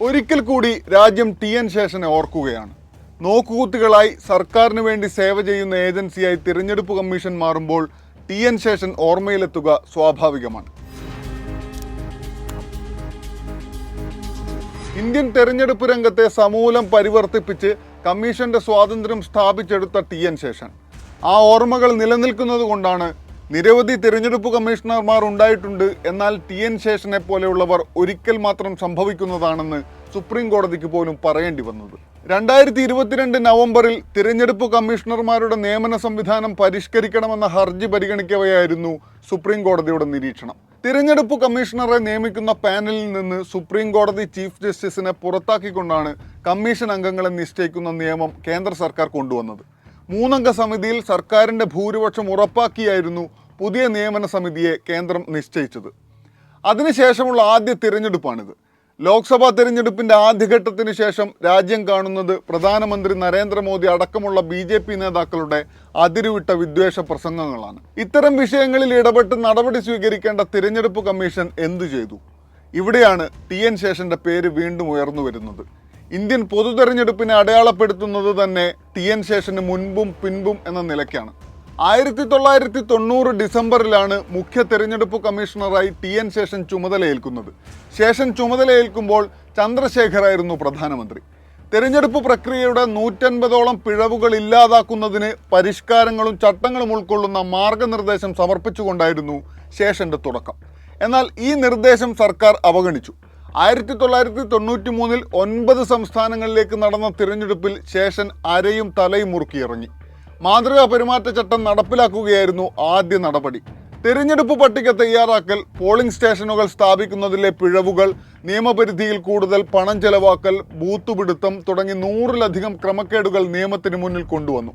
ഒരിക്കൽ കൂടി രാജ്യം ടി എൻ ശേഷനെ ഓർക്കുകയാണ്. നോക്കുകൂത്തുകളായി സർക്കാരിന് വേണ്ടി സേവ ചെയ്യുന്ന ഏജൻസിയായി തിരഞ്ഞെടുപ്പ് കമ്മീഷൻ മാറുമ്പോൾ ടി എൻ ശേഷൻ ഓർമ്മയിലെത്തുക സ്വാഭാവികമാണ്. ഇന്ത്യൻ തെരഞ്ഞെടുപ്പ് രംഗത്തെ സമൂലം പരിവർത്തിപ്പിച്ച് കമ്മീഷന്റെ സ്വാതന്ത്ര്യം സ്ഥാപിച്ചെടുത്ത ടി എൻ ശേഷൻ. ആ ഓർമ്മകൾ നിലനിൽക്കുന്നത് കൊണ്ടാണ് നിരവധി തിരഞ്ഞെടുപ്പ് കമ്മീഷണർമാർ ഉണ്ടായിട്ടുണ്ട്. എന്നാൽ ടി എൻ ശേഷനെ പോലെയുള്ളവർ ഒരിക്കൽ മാത്രം സംഭവിക്കുന്നതാണെന്ന് സുപ്രീം കോടതിക്ക് പോലും പറയേണ്ടി വന്നത്. രണ്ടായിരത്തി ഇരുപത്തിരണ്ട് നവംബറിൽ തിരഞ്ഞെടുപ്പ് കമ്മീഷണർമാരുടെ നിയമന സംവിധാനം പരിഷ്കരിക്കണമെന്ന ഹർജി പരിഗണിക്കവെയായിരുന്നു സുപ്രീം കോടതിയുടെ നിരീക്ഷണം. തിരഞ്ഞെടുപ്പ് കമ്മീഷണറെ നിയമിക്കുന്ന പാനലിൽ നിന്ന് സുപ്രീം കോടതി ചീഫ് ജസ്റ്റിസിനെ പുറത്താക്കിക്കൊണ്ടാണ് കമ്മീഷൻ അംഗങ്ങളെ നിശ്ചയിക്കുന്ന നിയമം കേന്ദ്ര സർക്കാർ കൊണ്ടുവന്നത്. മൂന്നംഗ സമിതിയിൽ സർക്കാരിന്റെ ഭൂരിപക്ഷം ഉറപ്പാക്കിയായിരുന്നു പുതിയ നിയമന സമിതിയെ കേന്ദ്രം നിശ്ചയിച്ചത്. അതിനുശേഷമുള്ള ആദ്യ തിരഞ്ഞെടുപ്പാണിത്. ലോക്സഭാ തിരഞ്ഞെടുപ്പിന്റെ ആദ്യഘട്ടത്തിന് ശേഷം രാജ്യം കാണുന്നത് പ്രധാനമന്ത്രി നരേന്ദ്രമോദി അടക്കമുള്ള ബി ജെ പി നേതാക്കളുടെ അതിരുവിട്ട വിദ്വേഷ പ്രസംഗങ്ങളാണ്. ഇത്തരം വിഷയങ്ങളിൽ ഇടപെട്ട് നടപടി സ്വീകരിക്കേണ്ട തിരഞ്ഞെടുപ്പ് കമ്മീഷൻ എന്തു ചെയ്തു? ഇവിടെയാണ് ടി എൻ ശേഷന്റെ പേര് വീണ്ടും ഉയർന്നു വരുന്നത്. ഇന്ത്യൻ പൊതു തെരഞ്ഞെടുപ്പിനെ അടയാളപ്പെടുത്തുന്നത് തന്നെ ടി എൻ ശേഷന് മുൻപും പിൻപും എന്ന നിലയ്ക്കാണ്. ആയിരത്തി തൊള്ളായിരത്തി തൊണ്ണൂറ് ഡിസംബറിലാണ് മുഖ്യ തെരഞ്ഞെടുപ്പ് കമ്മീഷണറായി ടി എൻ ശേഷൻ ചുമതലയേൽക്കുന്നത്. ശേഷൻ ചുമതലയേൽക്കുമ്പോൾ ചന്ദ്രശേഖറായിരുന്നു പ്രധാനമന്ത്രി. തെരഞ്ഞെടുപ്പ് പ്രക്രിയയുടെ നൂറ്റൻപതോളം പിഴവുകൾ ഇല്ലാതാക്കുന്നതിന് പരിഷ്കാരങ്ങളും ചട്ടങ്ങളും ഉൾക്കൊള്ളുന്ന മാർഗനിർദ്ദേശം സമർപ്പിച്ചുകൊണ്ടായിരുന്നു ശേഷന്റെ തുടക്കം. എന്നാൽ ഈ നിർദ്ദേശം സർക്കാർ അവഗണിച്ചു. ആയിരത്തി തൊള്ളായിരത്തി തൊണ്ണൂറ്റി മൂന്നിൽ ഒൻപത് സംസ്ഥാനങ്ങളിലേക്ക് നടന്ന തിരഞ്ഞെടുപ്പിൽ ശേഷൻ അരയും തലയും മുറുക്കിയിറങ്ങി മാതൃകാ പെരുമാറ്റച്ചട്ടം നടപ്പിലാക്കുകയായിരുന്നു ആദ്യ നടപടി. തിരഞ്ഞെടുപ്പ് പട്ടിക തയ്യാറാക്കൽ പോളിംഗ് സ്റ്റേഷനുകൾ സ്ഥാപിക്കുന്നതിലെ പിഴവുകൾ നിയമപരിധിയിൽ കൂടുതൽ പണം ചെലവാക്കൽ ബൂത്തുപിടുത്തം തുടങ്ങി നൂറിലധികം ക്രമക്കേടുകൾ നിയമത്തിന് മുന്നിൽ കൊണ്ടുവന്നു.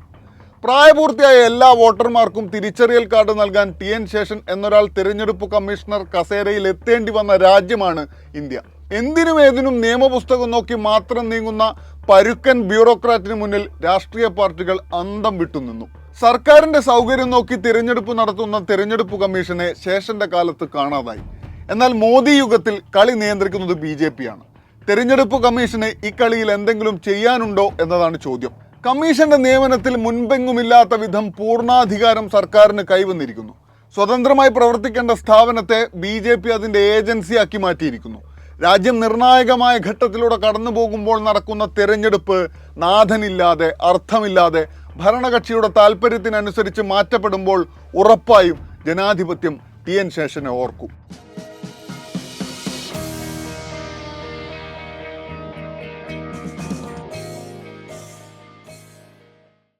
പ്രായപൂർത്തിയായ എല്ലാ വോട്ടർമാർക്കും തിരിച്ചറിയൽ കാർഡ് നൽകാൻ ടി എൻ ശേഷൻ എന്നൊരാൾ തിരഞ്ഞെടുപ്പ് കമ്മീഷണർ കസേരയിൽ എത്തേണ്ടി വന്ന രാജ്യമാണ് ഇന്ത്യ. എന്തിനും ഏതിനും നിയമപുസ്തകം നോക്കി മാത്രം നീങ്ങുന്ന പരുക്കൻ ബ്യൂറോക്രാറ്റിന് മുന്നിൽ രാഷ്ട്രീയ പാർട്ടികൾ അന്തം വിട്ടുനിന്നു. സർക്കാരിന്റെ സൗകര്യം നോക്കി തിരഞ്ഞെടുപ്പ് നടത്തുന്ന തിരഞ്ഞെടുപ്പ് കമ്മീഷനെ ശേഷന്റെ കാലത്ത് കാണാതായി. എന്നാൽ മോദി യുഗത്തിൽ കളി നിയന്ത്രിക്കുന്നത് ബി ജെ പി ആണ് തിരഞ്ഞെടുപ്പ് കമ്മീഷന് ഇക്കളിയിൽ എന്തെങ്കിലും ചെയ്യാനുണ്ടോ എന്നതാണ് ചോദ്യം. കമ്മീഷന്റെ നിയമനത്തിൽ മുൻപെങ്ങുമില്ലാത്ത വിധം പൂർണാധികാരം സർക്കാരിന് കൈവന്നിരിക്കുന്നു. സ്വതന്ത്രമായി പ്രവർത്തിക്കേണ്ട സ്ഥാപനത്തെ ബി ജെ പി അതിന്റെ ഏജൻസിയാക്കി മാറ്റിയിരിക്കുന്നു. രാജ്യം നിർണായകമായ ഘട്ടത്തിലൂടെ കടന്നു പോകുമ്പോൾ നടക്കുന്ന തെരഞ്ഞെടുപ്പ് നാഥനില്ലാതെ അർത്ഥമില്ലാതെ ഭരണകക്ഷിയുടെ താല്പര്യത്തിനനുസരിച്ച് മാറ്റപ്പെടുമ്പോൾ ഉറപ്പായും ജനാധിപത്യം ടി എൻ ശേഷനെ ഓർക്കും.